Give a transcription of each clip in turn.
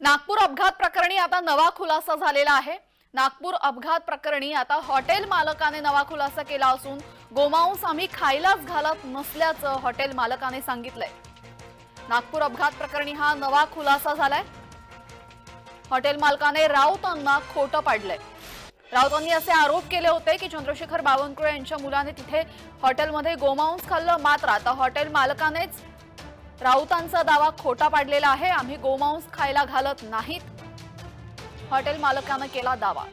नागपूर अपघात प्रकरणी आता नवा खुलासा झालेला आहे. नागपूर अपघात प्रकरणी आता हॉटेल मालकाने नवा खुलासा केला असून गोमांस आम्ही खायलाच घालत नसल्याचं हॉटेल मालकाने सांगितलंय. नागपूर अपघात प्रकरणी हा नवा खुलासा झालाय. हॉटेल मालकाने राऊतांना खोटं पाडलंय. राऊतांनी असे आरोप केले होते की चंद्रशेखर बावनकुळे यांच्या मुलाने तिथे हॉटेलमध्ये गोमांस खाल्लं मात्र आता हॉटेल मालकानेच राऊतांचा दावा खोटा पाडलेला आहे. आम्ही गोमांस खायला घालत नाहीत. हॉटेल मालकानं केला दावा.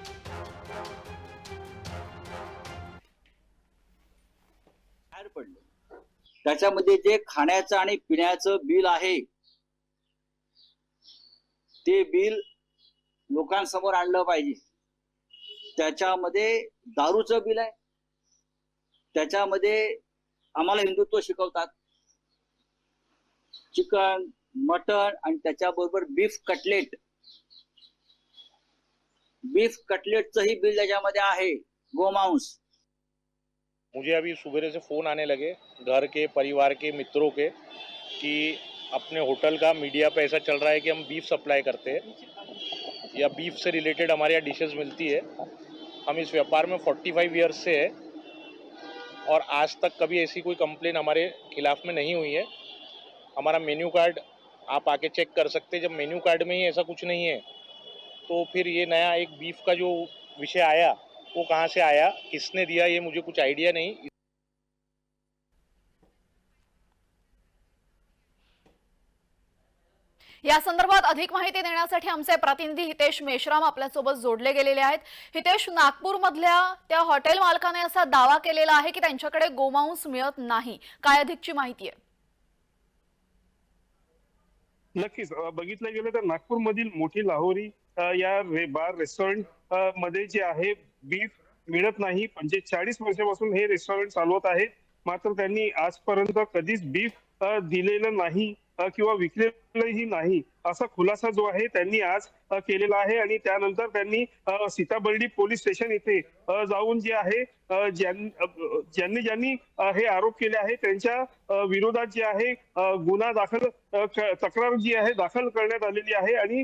त्याच्यामध्ये जे खाण्याचं आणि पिण्याचं बिल आहे ते बिल लोकांसमोर आणलं पाहिजे. त्याच्यामध्ये दारूचं बिल आहे. त्याच्यामध्ये आम्हाला हिंदुत्व शिकवतात. चिकन, मटन आणि त्याच्याबरोबर बीफ कटलेट बीफ कटलेटचंही बिल त्याच्यामध्ये आहे. गोमांस मुझे अभी सुबह से फ़ोन आने लगे, घर के, परिवार के, मित्रों के, कि अपने होटल का मीडिया पे ऐसा चल रहा है कि हम बीफ सप्लाई करते हैं, या बीफ से रिलेटेड हमारे यहाँ डिशेस मिलती है। हम इस व्यापार में 45 ईयर्स से है, और आज तक कभी ऐसी कोई कंप्लेन हमारे खिलाफ में नहीं हुई है। हमारा मेन्यू कार्ड आप आके चेक कर सकते जब मेन्यू कार्ड में ही ऐसा कुछ नहीं है तो फिर ये नया एक बीफ का जो विषय आया वो कहाँ से आया? किसने दिया? ये मुझे कुछ आइडिया नहीं। या संदर्भात अधिक माहिती देण्यासाठी आमचे प्रतिनिधी हितेश मेश्राम आपल्यासोबत जोडले गेलेले आहेत. हितेश नागपूरमधल्या त्या हॉटेल मालकाने असा दावा केलेला आहे की त्यांच्याकडे गोमांस मिळत नाही. काय अधिकची माहिती आहे? नक्कीच. बघितलं गेलं तर नागपूरमधील मोठी लाहोरी या रे- बार रेस्टॉरंटमध्ये जे आहे बीफ मिळत नाही. म्हणजे चाळीस वर्षापासून हे रेस्टॉरंट चालवत आहेत. मात्र त्यांनी आजपर्यंत कधीच बीफ दिलेलं नाही. किंवा विकलेलंही नाही असा खुलासा जो आहे त्यांनी आज केलेला आहे. आणि त्यानंतर त्यांनी सीताबर्डी पोलीस स्टेशन इथे जाऊन जे आहे ज्यांनी ज्यांनी हे आरोप केले आहे त्यांच्या विरोधात जे आहे गुन्हा दाखल तक्रार जी आहे दाखल करण्यात आलेली आहे. आणि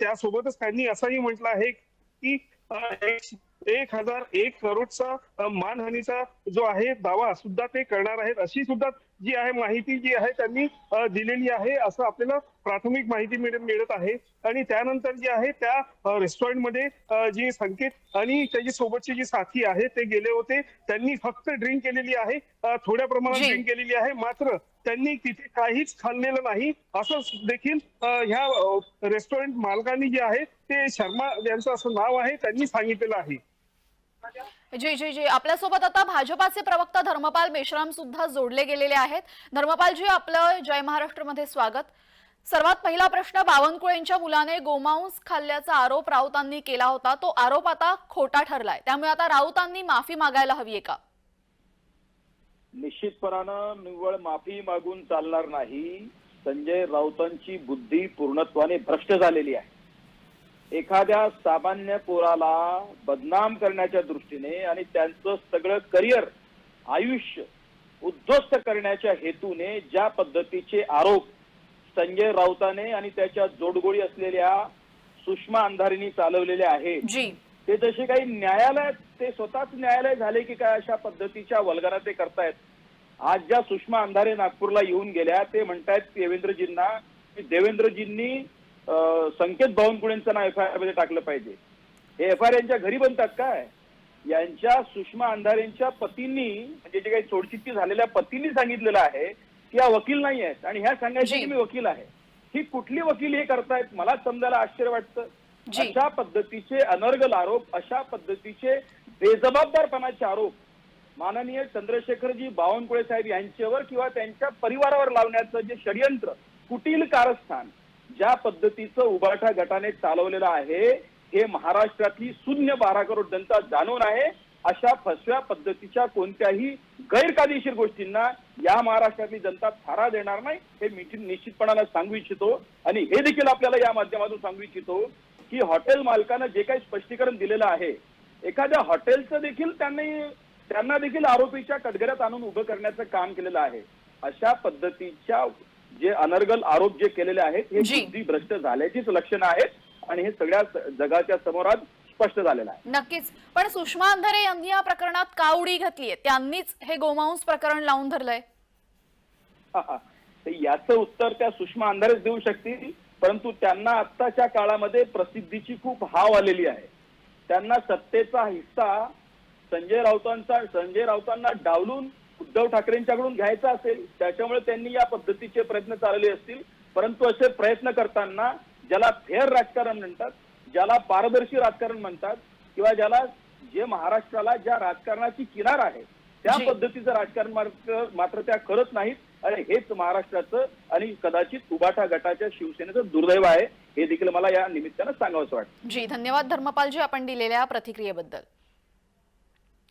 त्यासोबतच त्यांनी असंही म्हटलं आहे की एक- हजार एक करोडचा मानहानीचा जो आहे दावा सुद्धा ते करणार आहेत. अशी सुद्धा जी आहे माहिती जी आहे त्यांनी दिलेली आहे असं आपल्याला प्राथमिक माहिती मिळ- मिळत आहे. आणि त्यानंतर जे आहे त्या रेस्टॉरंटमध्ये जी संकेत आणि त्याची सोबतची जी साथी आहे ते गेले होते. त्यांनी फक्त ड्रिंक केलेली आहे. थोड्या प्रमाणात. ड्रिंक केलेली आहे. मात्र त्यांनी तिथे काहीच खाल्लेलं नाही. असं देखील ह्या रेस्टॉरंट मालकांनी जे आहे ते शर्मा यांचं असं नाव आहे त्यांनी सांगितलेलं आहे. जी जी जी. आपल्यासोबत आता भाजपाचे प्रवक्ता धर्मपाल मेश्राम सुद्धा जोडले गेलेले आहेत. धर्मपालजी आपलं जय महाराष्ट्रमध्ये स्वागत. सर्वात पहिला प्रश्न बावनकुळेंच्या मुलाने गोमांस खाल्ल्याचा आरोप राऊतांनी केला होता. तो आरोप आता खोटा ठरलाय. त्यामुळे आता राऊतांनी माफी मागायला हवी आहे का? निश्चितपणानं निव्वळ माफी मागून चालणार नाही. संजय राऊतांची बुद्धी पूर्णत्वाने भ्रष्ट झालेली आहे. एखाद्या सामान्य पोराला बदनाम करण्याच्या दृष्टीने आणि त्यांचं सगळं करिअर आयुष्य उद्ध्वस्त करण्याच्या हेतूने ज्या पद्धतीचे आरोप संजय राऊताने आणि त्याच्या जोडगोळी असलेल्या सुषमा अंधारेंनी चालवलेले आहेत जी. ते जसे काही न्यायालयात ते स्वतःच न्यायालय झाले की काय अशा पद्धतीच्या वल्गना ते करतायत. आज ज्या सुषमा अंधारे नागपूरला येऊन गेल्या ते म्हणतायत देवेंद्रजींना की देवेंद्रजींनी संकेत बावनकुळेंचं नाव एफ आय आरमध्ये टाकलं पाहिजे. हे एफ आय आर यांच्या घरी बनतात काय? यांच्या सुषमा अंधारेंच्या पतींनी म्हणजे जे काही सोडचिट्टी झालेल्या पतींनी सांगितलेलं आहे की या वकील नाही आहेत. आणि ह्या सांगायचे. की मी वकील आहे. ही कुठली वकील हे करतायत? मला समजायला आश्चर्य वाटतं. अशा पद्धतीचे अनर्गल आरोप अशा पद्धतीचे बेजबाबदारपणाचे आरोप माननीय चंद्रशेखरजी बावनकुळे साहेब यांच्यावर किंवा त्यांच्या परिवारावर लावण्याचं जे षडयंत्र कुटील कारस्थान ज्या पद्धतीचं उबाठा गटाने चालवलेलं आहे हे महाराष्ट्रातली शून्य बारा करोड जनता जाणून आहे. अशा फसव्या पद्धतीच्या कोणत्याही गैरकायदेशीर गोष्टींना या महाराष्ट्रातली जनता थारा देणार नाही हे मी निश्चितपणानं सांगू इच्छितो. आणि हे देखील आपल्याला या माध्यमातून सांगू इच्छितो की हॉटेल मालकानं जे काही स्पष्टीकरण दिलेलं आहे एखाद्या हॉटेलचं देखील त्यांनी त्यांना देखील आरोपीच्या कटघऱ्यात आणून उभं करण्याचं काम केलेलं आहे. अशा पद्धतीच्या जे अनर्गल आरोप जे केलेले आहेत हे. बुद्धी भ्रष्ट झाल्याचीच लक्षणं आहेत आणि हे सगळ्या जगाच्या समोर आज स्पष्ट झालेलं आहे. नक्कीच. पण सुषमा अंधारे यांनी या प्रकरणात का उडी घेतलीये त्यांनीच हे गोमांस प्रकरण लावून धरलंय. हा, हा. याचं उत्तर त्या सुषमा अंधारेच देऊ शकतील परंतु त्यांना आत्ताच्या काळामध्ये प्रसिद्धीची खूप हाव आलेली आहे. त्यांना सत्तेचा हिस्सा संजय राऊतांचा संजय राऊतांना डावलून उद्धव ठाकरेंच्याकडून घ्यायचा असेल त्याच्यामुळे त्यांनी या पद्धतीचे प्रयत्न चालवले असतील. परंतु असे प्रयत्न करताना ज्याला फेअर राजकारण म्हणतात ज्याला पारदर्शी राजकारण म्हणतात किंवा ज्याला जे महाराष्ट्राला ज्या राजकारणाची किनार आहे त्या. पद्धतीचं राजकारण मात्र मात्र त्या करत नाहीत. आणि हेच महाराष्ट्राचं आणि कदाचित उबाठा गटाच्या शिवसेनेचं दुर्दैव आहे हे देखील मला या निमित्तानं सांगावंसं वाटतं. जी धन्यवाद धर्मपालजी आपण दिलेल्या प्रतिक्रियेबद्दल.